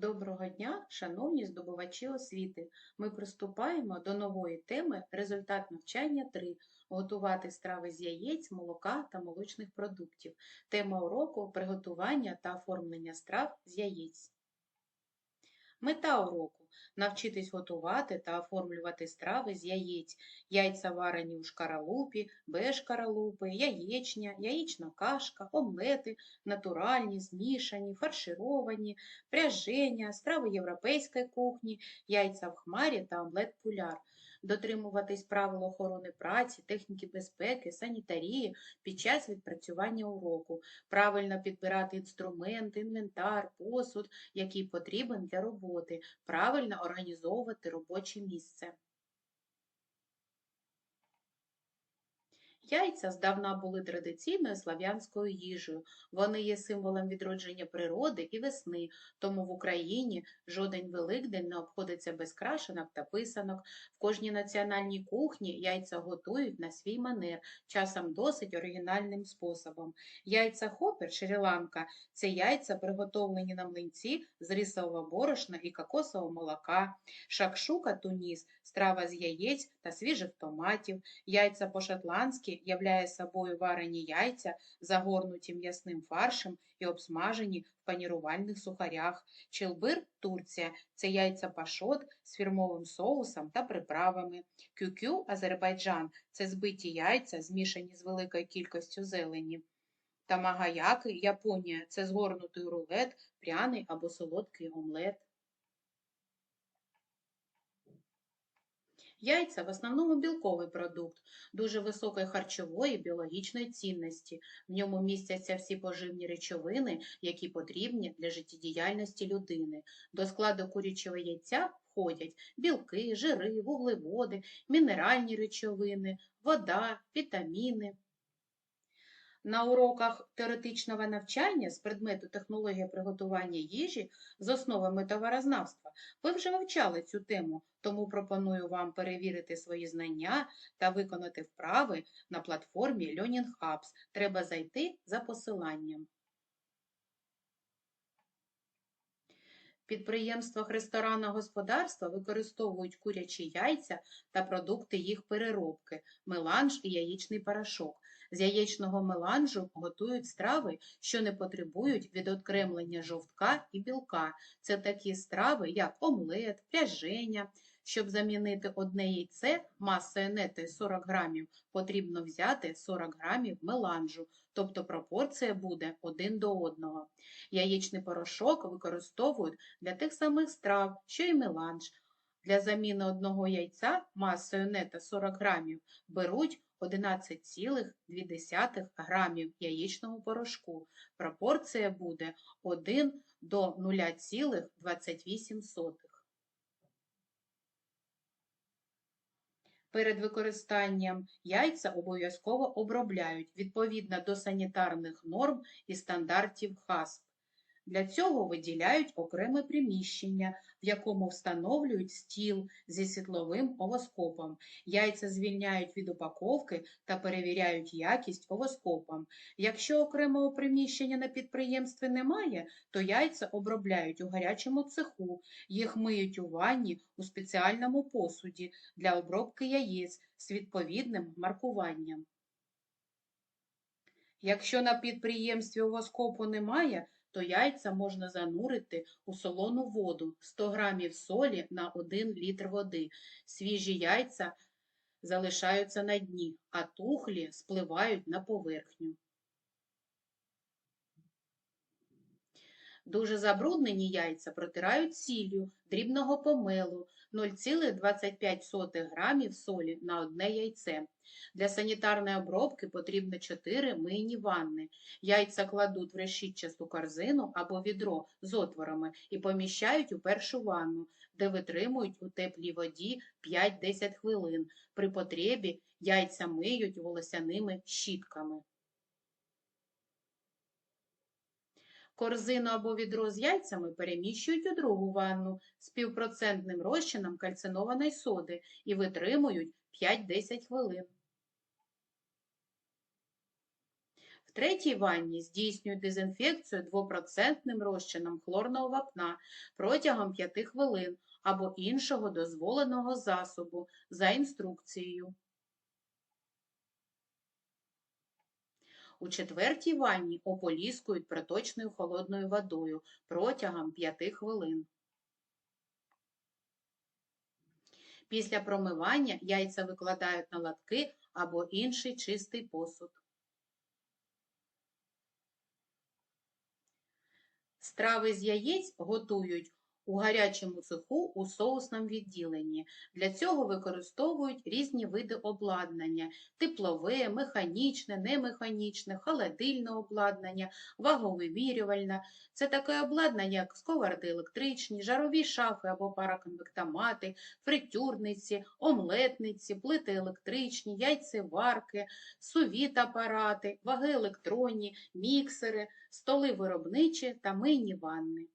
Доброго дня, шановні здобувачі освіти! Ми приступаємо до нової теми результат навчання 3. Готувати страви з яєць, молока та молочних продуктів. Тема уроку приготування та оформлення страв з яєць. Мета уроку навчитись готувати та оформлювати страви з яєць, яйця варені у шкаралупі, без шкаралупи, яєчня, яєчна кашка, омлети, натуральні, змішані, фаршировані, пряження, страви європейської кухні, яйця в хмарі та омлет пуляр. Дотримуватись правил охорони праці, техніки безпеки, санітарії під час відпрацювання уроку, правильно підбирати інструмент, інвентар, посуд, який потрібен для роботи, правильно організовувати робоче місце. Яйця здавна були традиційною слав'янською їжею. Вони є символом відродження природи і весни, тому в Україні жоден Великдень не обходиться без крашенок та писанок. В кожній національній кухні яйця готують на свій манер, часом досить оригінальним способом. Яйця хопер Шрі-Ланка – це яйця, приготовлені на млинці з рисового борошна і кокосового молока, шакшука Туніс – страва з яєць та свіжих томатів, яйця по-шотландськи являє собою варені яйця, загорнуті м'ясним фаршем і обсмажені в панірувальних сухарях. Челбир Турція це яйця пашот з фірмовим соусом та приправами. Кюкю Азербайджан це збиті яйця, змішані з великою кількістю зелені. Тамагаяки Японія це згорнутий рулет, пряний або солодкий омлет. Яйця в основному білковий продукт, дуже високої харчової біологічної цінності. В ньому містяться всі поживні речовини, які потрібні для життєдіяльності людини. До складу курячого яйця входять білки, жири, вуглеводи, мінеральні речовини, вода, вітаміни. На уроках теоретичного навчання з предмету технологія приготування їжі з основами товарознавства ви вже вивчали цю тему, тому пропоную вам перевірити свої знання та виконати вправи на платформі Learning Hubs. Треба зайти за посиланням. Підприємствах ресторанного господарства використовують курячі яйця та продукти їх переробки, меланж і яєчний порошок. З яєчного меланжу готують страви, що не потребують відокремлення жовтка і білка. Це такі страви, як омлет, пряження. Щоб замінити одне яйце масою нети 40 грамів, потрібно взяти 40 грамів меланжу, тобто пропорція буде один до одного. Яєчний порошок використовують для тих самих страв, що й меланж. Для заміни одного яйця масою нета 40 грамів беруть 11,2 грамів яєчного порошку. Пропорція буде 1 до 0,28. Перед використанням яйця обов'язково обробляють відповідно до санітарних норм і стандартів ХАСП. Для цього виділяють окреме приміщення, в якому встановлюють стіл зі світловим овоскопом. Яйця звільняють від упаковки та перевіряють якість овоскопом. Якщо окремого приміщення на підприємстві немає, то яйця обробляють у гарячому цеху, їх миють у ванні у спеціальному посуді для обробки яєць з відповідним маркуванням. Якщо на підприємстві овоскопу немає, то яйця можна занурити у солону воду 100 грамів солі на 1 літр води. Свіжі яйця залишаються на дні, а тухлі спливають на поверхню. Дуже забруднені яйця протирають сіллю дрібного помелу 0,25 грамів солі на одне яйце. Для санітарної обробки потрібно 4 мийні ванни. Яйця кладуть в решітчасту корзину або відро з отворами і поміщають у першу ванну, де витримують у теплій воді 5-10 хвилин. При потребі яйця миють волосяними щітками. Корзину або відро з яйцями переміщують у другу ванну з півпроцентним розчином кальцинованої соди і витримують 5-10 хвилин. В третій ванні здійснюють дезінфекцію 2% розчином хлорного вапна протягом 5 хвилин або іншого дозволеного засобу за інструкцією. У четвертій ванні ополіскують проточною холодною водою протягом 5 хвилин. Після промивання яйця викладають на латки або інший чистий посуд. Страви з яєць готують у гарячому цеху у соусному відділенні. Для цього використовують різні види обладнання: теплове, механічне, немеханічне, холодильне обладнання, ваговимірювальне. Це таке обладнання, як сковороди електричні, жарові шафи або параконвектомати, фритюрниці, омлетниці, плити електричні, яйцеварки, сувіт апарати, ваги електронні, міксери, столи виробничі та мийні ванни.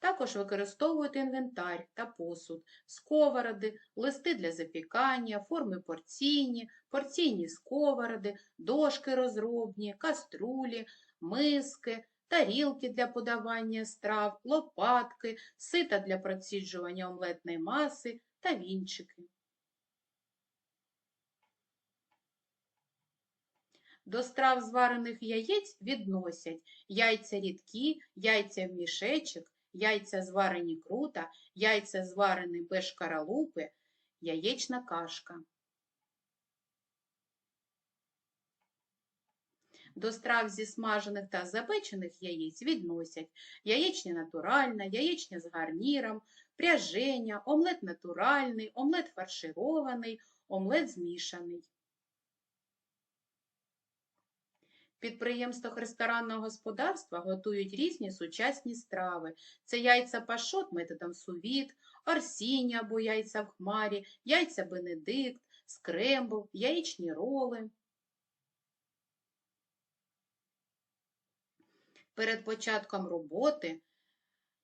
Також використовують інвентар та посуд, сковороди, листи для запікання, форми порційні, порційні сковороди, дошки розробні, каструлі, миски, тарілки для подавання страв, лопатки, сита для проціджування омлетної маси та вінчики. До страв зварених яєць відносять яйця рідкі, яйця в мішечок, яйця зварені крута, яйця зварені без шкаралупи, яєчна кашка. До страв зі смажених та запечених яєць відносять яєчня натуральна, яєчня з гарніром, пряженя, омлет натуральний, омлет фарширований, омлет змішаний. В підприємствах ресторанного господарства готують різні сучасні страви. Це яйця пашот методом сувіт, арсіння або яйця в хмарі, яйця бенедикт, скрембл, яєчні роли. Перед початком роботи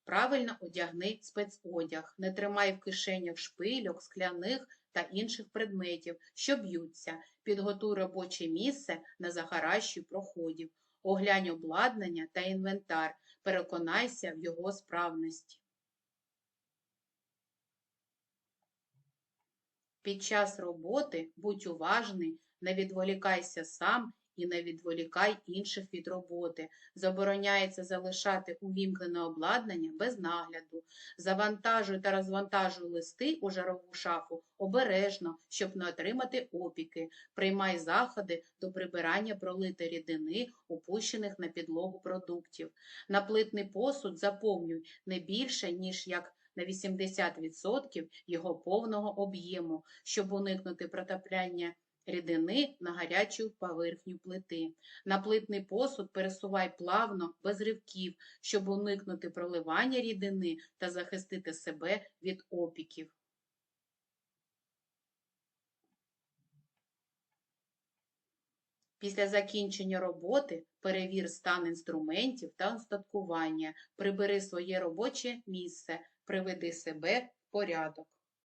правильно одягни спецодяг. Не тримай в кишенях шпильок, скляних та інших предметів, що б'ються. Підготуй робоче місце на захаращі проходів. Оглянь обладнання та інвентар. Переконайся в його справності. Під час роботи будь уважний, не відволікайся сам і не відволікай інших від роботи. Забороняється залишати увімкнене обладнання без нагляду. Завантажуй та розвантажуй листи у жарову шафу обережно, щоб не отримати опіки. Приймай заходи до прибирання пролити рідини, упущених на підлогу продуктів. На плитний посуд заповнюй не більше, ніж як на 80% його повного об'єму, щоб уникнути протопляння рідини на гарячу поверхню плити. На плитний посуд пересувай плавно, без ривків, щоб уникнути проливання рідини та захистити себе від опіків. Після закінчення роботи перевір стан інструментів та устаткування, прибери своє робоче місце, приведи себе в порядок.